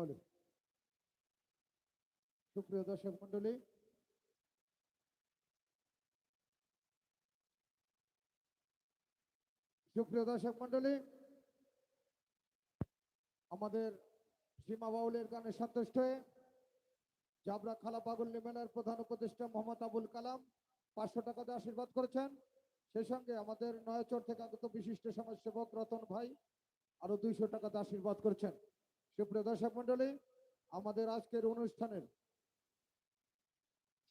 হলো সুপ্রিয় দর্শক মন্ডলী সুপ্রিয় দর্শক মন্ডলী আমাদের সীমা বাউলের গানে সন্তুষ্ট হয়ে জাবরা খালা পাগল্লি মেলার প্রধান উপদেষ্টা মোহাম্মদ আবুল কালাম পাঁচশো টাকা দিয়ে আশীর্বাদ করেছেন। সেই সঙ্গে আমাদের নয়াচর থেকে আগত বিশিষ্ট সমাজসেবক রতন ভাই আরও দুইশো টাকা দিয়ে আশীর্বাদ করেছেন। সুপ্রিয় দর্শক মন্ডলী আমাদের আজকের অনুষ্ঠানের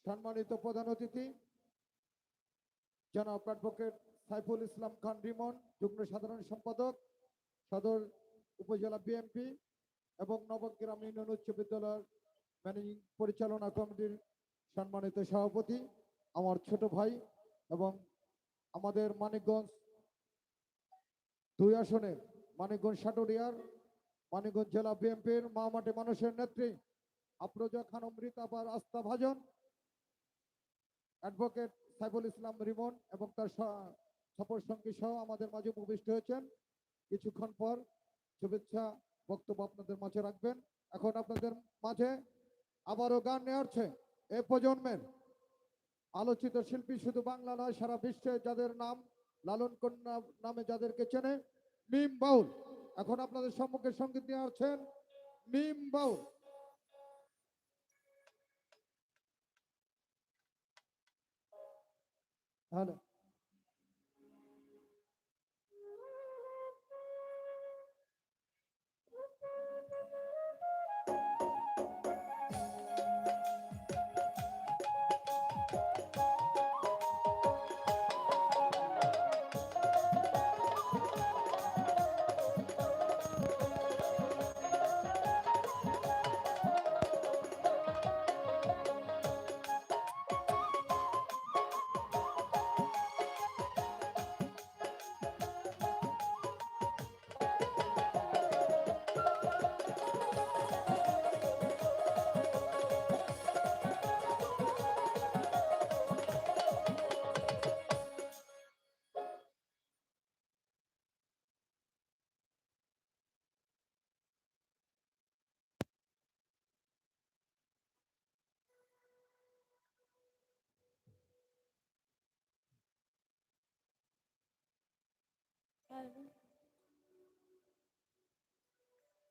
সম্মানিত প্রধান অতিথি জনাব অ্যাডভোকেট সাইফুল ইসলাম খান রিমন, যুগ্ম সাধারণ সম্পাদক, সদর উপজেলা বিএনপি এবং নবগ্রাম ইউনিয়ন উচ্চ বিদ্যালয়ের ম্যানেজিং পরিচালনা কমিটির সম্মানিত সভাপতি, আমার ছোট ভাই এবং আমাদের মানিকগঞ্জ দুই আসনের মানিকগঞ্জ সাটুরিয়ার মানিকগঞ্জ জেলা বিএনপির মা মাটি মানুষের নেত্রী আফরোজা খান অমৃত আবার আস্থা ভাজন, অ্যাডভোকেট সাইফুল ইসলাম রিমন এবং তার সফর সঙ্গী সহ আমাদের মাঝে উপবিষ্ট হয়েছেন। কিছুক্ষণ পর শুভেচ্ছা বক্তব্য আপনাদের মাঝে রাখবেন। এখন আপনাদের মাঝে আবারও গান নিয়ে আসছে এ প্রজন্মের আলোচিত শিল্পী, শুধু বাংলা নয়, সারা বিশ্বে যাদের নাম লালন কন্যা নামে যাদেরকে চেনে মিম বাউল। এখন আপনাদের সম্মুখে সংগীত নিয়ে আসছেন মিম বাউল। হ্যালো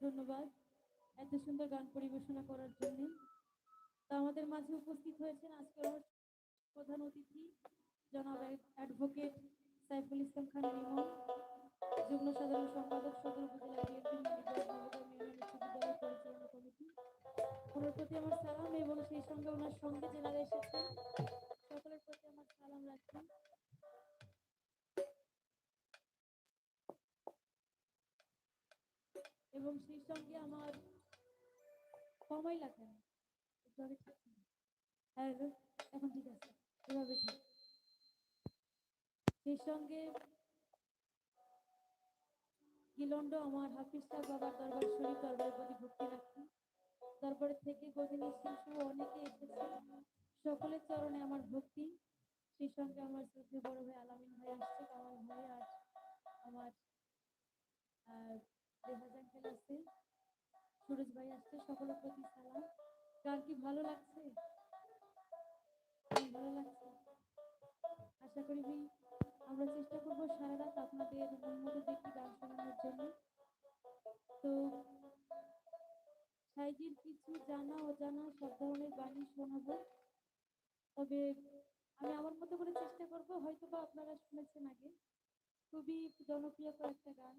ধন্যবাদ। এত সুন্দর গান পরিবেশনা করার জন্য। তা আমাদের মাঝে উপস্থিত হয়েছেন অনুষ্ঠানের প্রধান অতিথি, জনাব অ্যাডভোকেট সাইফুল ইসলাম খান রিমন যুগ্ম সাধারণ সম্পাদক সদর উপজেলা পরিচালনা কমিটি। ওনার প্রতি আমার সালাম এবং সেই সঙ্গে ওনার সঙ্গে যারা এসেছেন, সকলের প্রতি আমার সালাম রাখছি এবং সেই সঙ্গে আমার সময় লাগে না। এভাবে। হ্যাঁ এখন ঠিক আছে। এভাবে সেই সঙ্গে গিলন্ড আমার হাফিজ সাহেব বাবার দরবার শরীফ দরবারের প্রতি ভক্তি রাখি। তারপরে থেকে গদিনী সিং অনেকে এসেছে। সকলের চরণে আমার ভক্তি। সেই সঙ্গে আমার শ্রদ্ধে বড় ভাই আলামিন ভাই আসছে। কামাল ভাই আর আমার সুরজ ভাই আসছে, সকলের প্রতি সালাম। গান কি ভালো লাগছে? ভালো লাগছে। আশা করি আমরা চেষ্টা করব সারা রাত আপনাদের দেখি গান শোনানোর জন্য। তো কিছু জানা, অজানা সব ধরনের গানই শোনাবো। তবে আমি আমার মতো করে চেষ্টা করব হয়তো বা আপনারা শুনেছেন আগে। খুবই জনপ্রিয় কয়েকটা গান।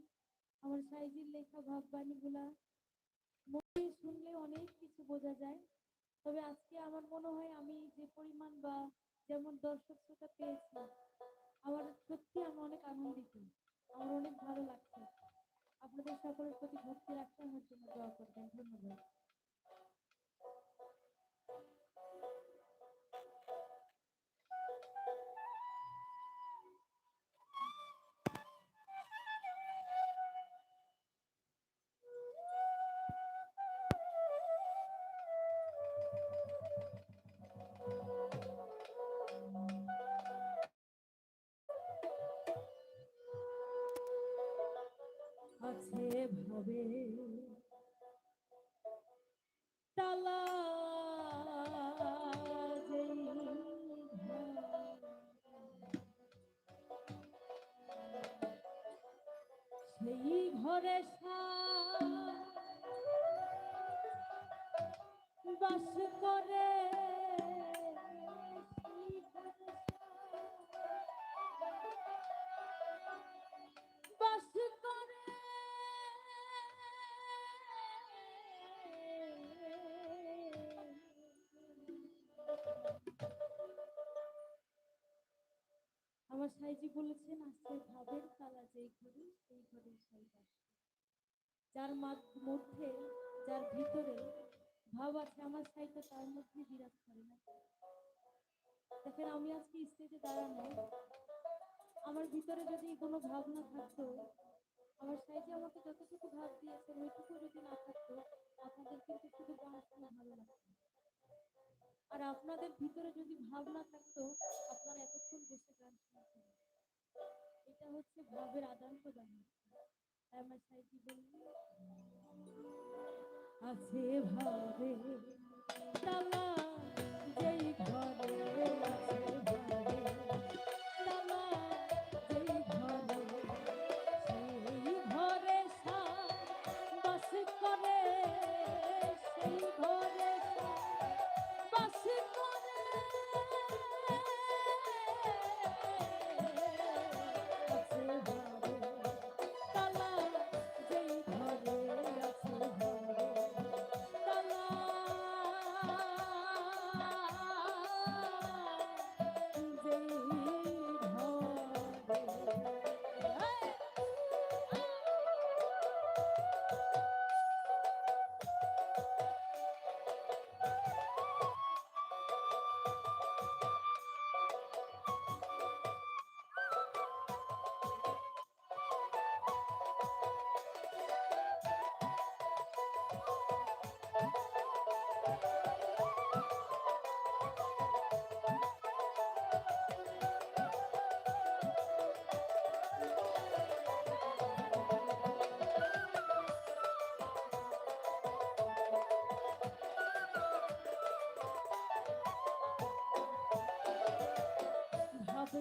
আমার সাইজির লেখা ভাববাণীগুলা মনে শুনলে অনেক কিছু বোঝা যায়। তবে আজকে আমার মনে হয় আমি যে পরিমাণ বা যেমন দর্শক শ্রোতা পেয়েছি, আমার সত্যি আমি অনেক আনন্দিত, আমার অনেক ভালো লাগছে। আপনাদের সকলের প্রতি ভক্তি রাখতে আমার জন্য দোয়া করবেন। ধন্যবাদ। করে বাস করে বাস করে আমার সাইজি বলেছেন আজকে ভাবের কালা যেই ঘুরি যার মধ্যে, যার ভিতরে ভাব আছে, আমার সাইটা তার মধ্যে বিরাজ করে না। দেখেন, আমি আজকে স্টেজে দাঁড়ানো, আমার ভিতরে যদি কোনো ভাবনা থাকতো, আমার সাইজে আমাকে যতটুকু ভাব দিয়েছেন ওইটুকু যদি না থাকতো, আপনাদের কিন্তু শুধু গান ভালো লাগতো। আর আপনাদের ভিতরে যদি ভাবনা থাকতো, আপনারা এতক্ষণ বসে গান শুনতেন। এটা হচ্ছে ভাবের আদান প্রদান আমার সাইজি বলল আছে ভাবে তালা ভাব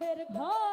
ভাবের ঘরে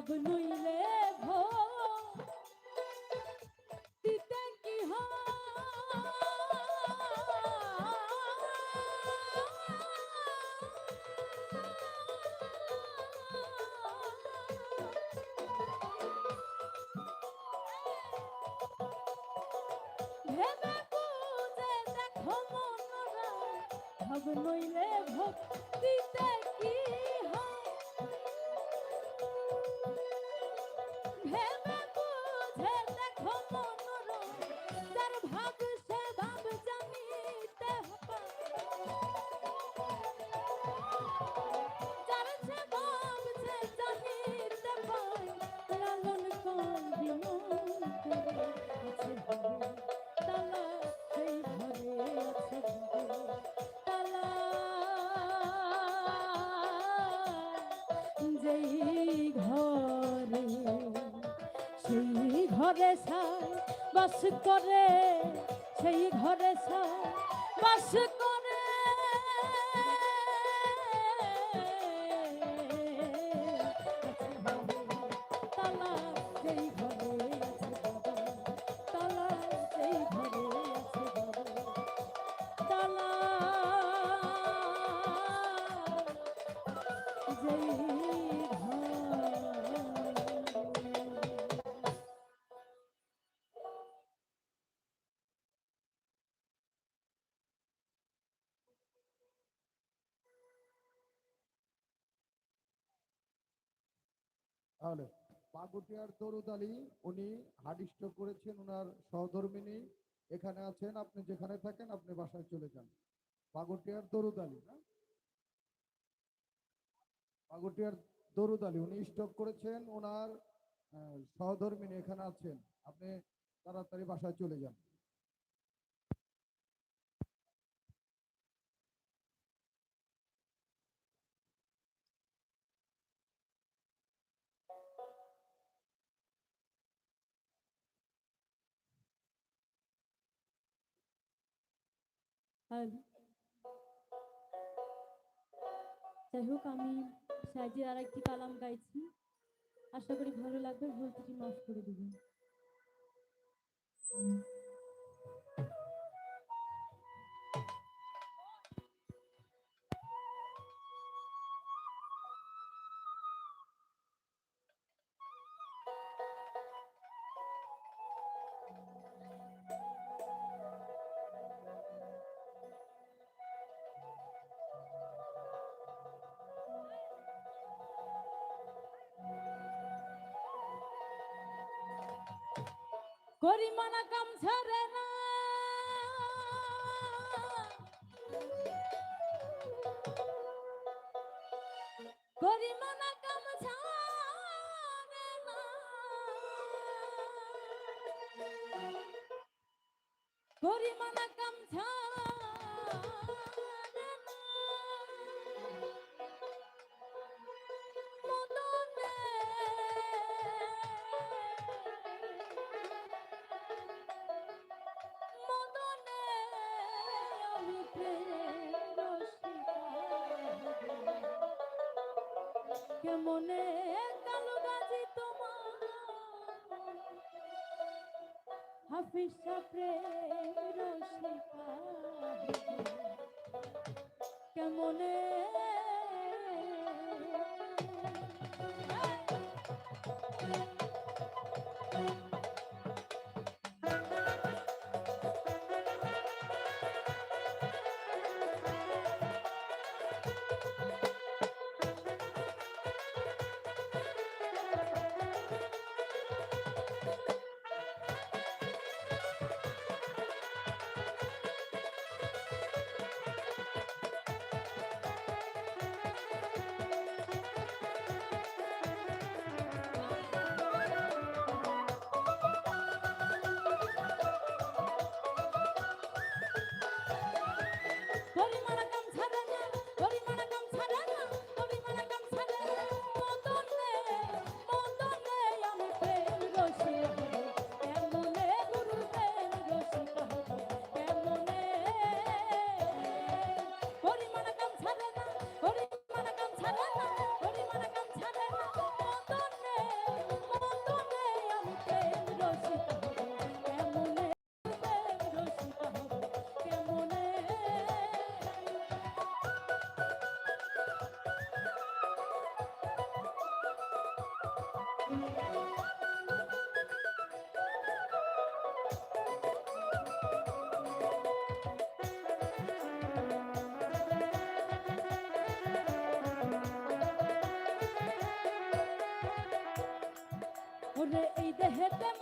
ভাব নইলে ভো দিতে কি নইলে ভক্তিতে ঘরে সাই বাস করে সেই ঘরে সাই বাস তাহলে পাকুটিয়ার দরুদ আলী, উনি স্ট্রোক করেছেন ওনার সহধর্মিনী এখানে আছেন, আপনি যেখানে থাকেন, আপনি বাসায় চলে যান। পাকুটিয়ার দরুদ আলী, না? পাকুটিয়ার দরুদ আলী, উনি স্ট্রোক করেছেন ওনার সহধর্মিনী এখানে আছেন। আপনি তাড়াতাড়ি বাসায় চলে যান। যাই হোক, আমি সাজিয়ে আর একটি কালাম গাইছি। আশা করি ভালো লাগবে, ভুল ত্রুটি মাফ করে দিবেন। করিমানা কাম ছাড়ে কেমনে কালো গাজি তোমার হাফিজ প্রেম রসিকা এই দেহেতে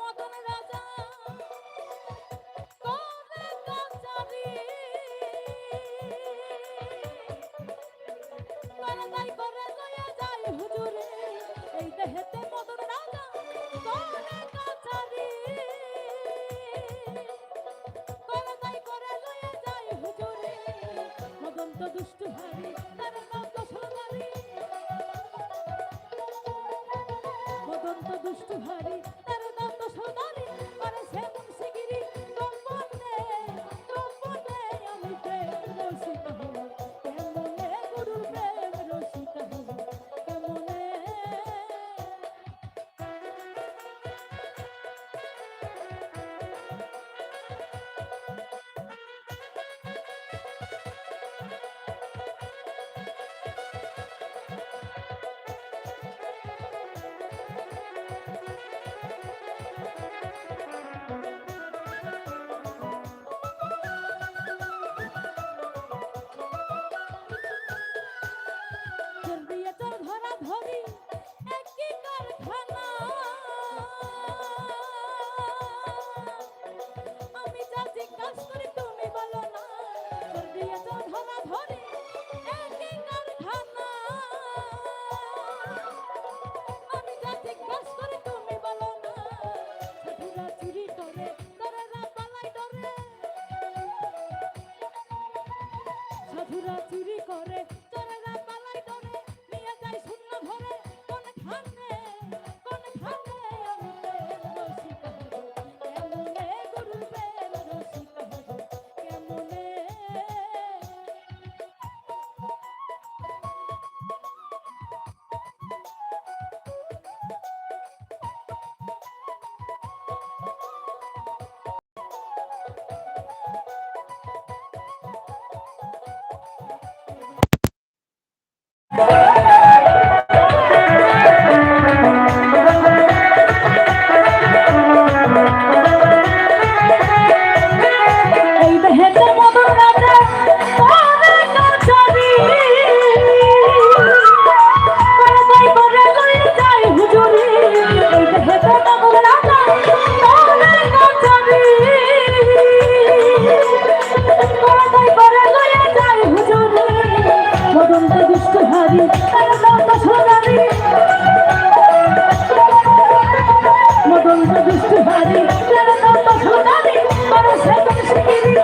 সাধুরা চুরি করে। অনন্ত বিষ্ণুহারি অনন্ত সোনারি অনন্ত বিষ্ণুহারি অনন্ত সোনারি মানুষের শিখিরি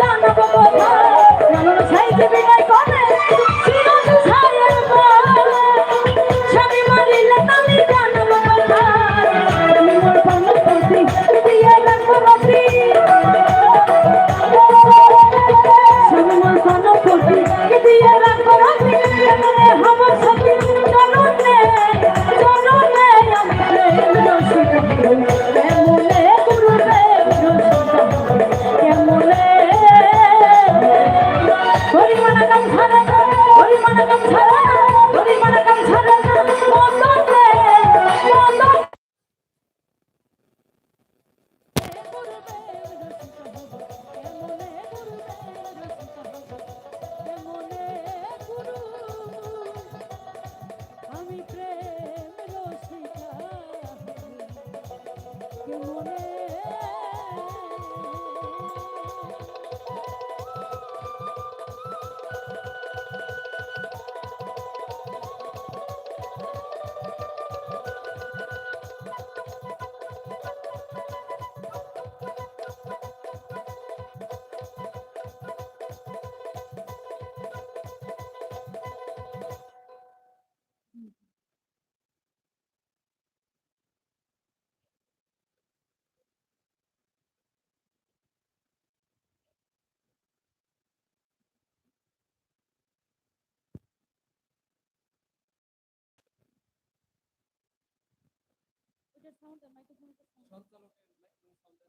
জানাব।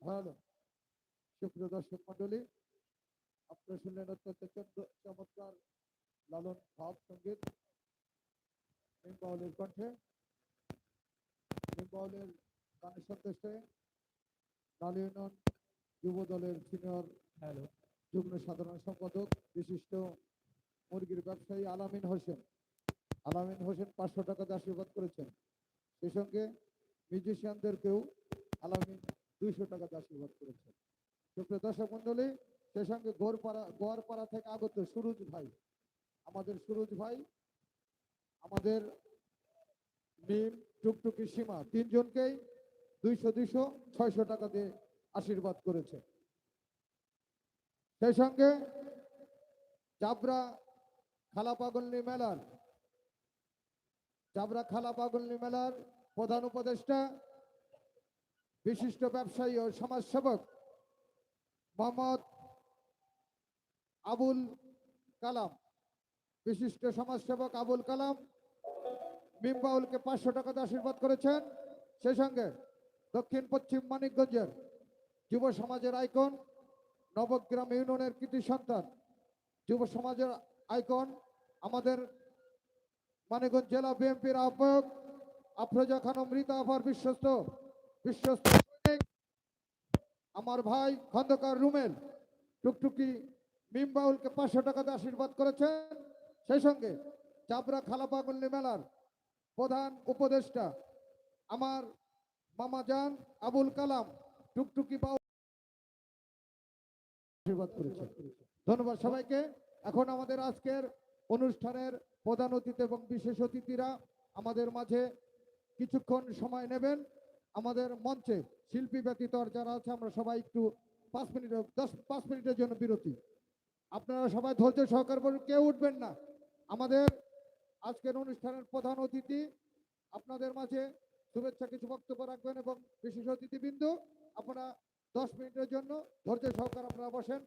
হ্যালো সুপ্রিয় দর্শক মন্ডলী আপনারা শুনলেন অত্যন্ত চমৎকার লালন ভাব সংগীত নিম্বাউলের কণ্ঠে। নিম্বাউলের গানের সন্দেশে লাল যুব দলের সিনিয়র যুগ্ম সাধারণ সম্পাদক বিশিষ্ট মুরগির ব্যবসায়ী আলামিন হোসেন। আলামিন হোসেন পাঁচশো টাকাতে আশীর্বাদ করেছেন। সেই সঙ্গে মিউজিশিয়ানদেরকেও আলামিন দুইশো টাকাতে আশীর্বাদ করেছেন। সুপ্রিয় দর্শক মন্ডলী সেই সঙ্গে গোরপাড়া, গোয়ারপাড়া থেকে আগত সুরুজ ভাই। আমাদের সুরুজ ভাই, আমাদের মিম, টুকটুকি সীমা, তিনজনকেই দুইশো দুইশো, ছয়শো টাকা দিয়ে আশীর্বাদ করেছে। সেই সঙ্গে চাবরা খালা পাগলনি মেলার চাবরা খালা পাগলনি মেলার প্রধান উপদেষ্টা, বিশিষ্ট ব্যবসায়ী ও সমাজসেবক মোহাম্মদ আবুল কালাম, বিশিষ্ট সমাজসেবক আবুল কালাম মিমবাউলকে পাঁচশো টাকাতে আশীর্বাদ করেছেন। সেই সঙ্গে দক্ষিণ পশ্চিম মানিকগঞ্জের যুব সমাজের আইকন, নবগ্রাম ইউনিয়নের কৃতি সন্তান, যুব সমাজের আইকন, আমাদের মানিকগঞ্জ জেলা বিএনপির আহ্বায়ক আফরোজা খানম রীতা আফার বিশ্বস্ত বিশ্বস্ত আমার ভাই খন্দকার রুমেল টুকটুকি মিমবাউলকে পাঁচশো টাকাতে আশীর্বাদ করেছেন। সেই সঙ্গে চাবরা খালাপাগল্লি মেলার প্রধান উপদেষ্টা আমার মামা যান আবুল কালাম টুকটুকি বাউ আশীর্বাদ করেছেন। ধন্যবাদ সবাইকে। এখন আমাদের আজকের অনুষ্ঠানের প্রধান অতিথি এবং বিশেষ অতিথিরা আমাদের মাঝে কিছুক্ষণ সময় নেবেন। আমাদের মঞ্চে শিল্পী ব্যতীত যারা আছে, আমরা সবাই একটু পাঁচ মিনিট, দশ, পাঁচ মিনিটের জন্য বিরতি। আপনারা সবাই ধৈর্য সহকার করে কেউ উঠবেন না। আমাদের আজকের অনুষ্ঠানের প্রধান অতিথি, আপনাদের মাঝে শুভেচ্ছা কিছু বক্তব্য রাখবেন এবং বিশেষ অতিথিবৃন্দ, আপনারা দশ মিনিটের জন্য ধৈর্য সহকার আপনারা বসেন।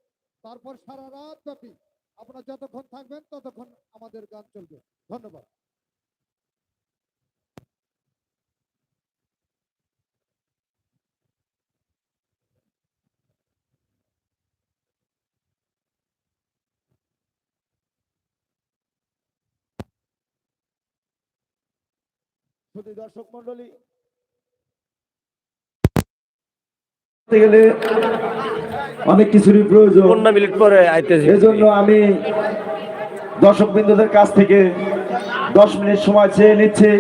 তারপর সারা রাত ব্যাপী আপনারা যতক্ষণ থাকবেন, ততক্ষণ আমাদের গান চলবে। ধন্যবাদ। শুধু দর্শক মন্ডলী গেলে অনেক কিছুরই প্রয়োজন। মিনিট পরে আইতেছি। এজন্য আমি দর্শক বিন্দুদের কাছ থেকে দশ মিনিট সময় চেয়ে নিচ্ছি।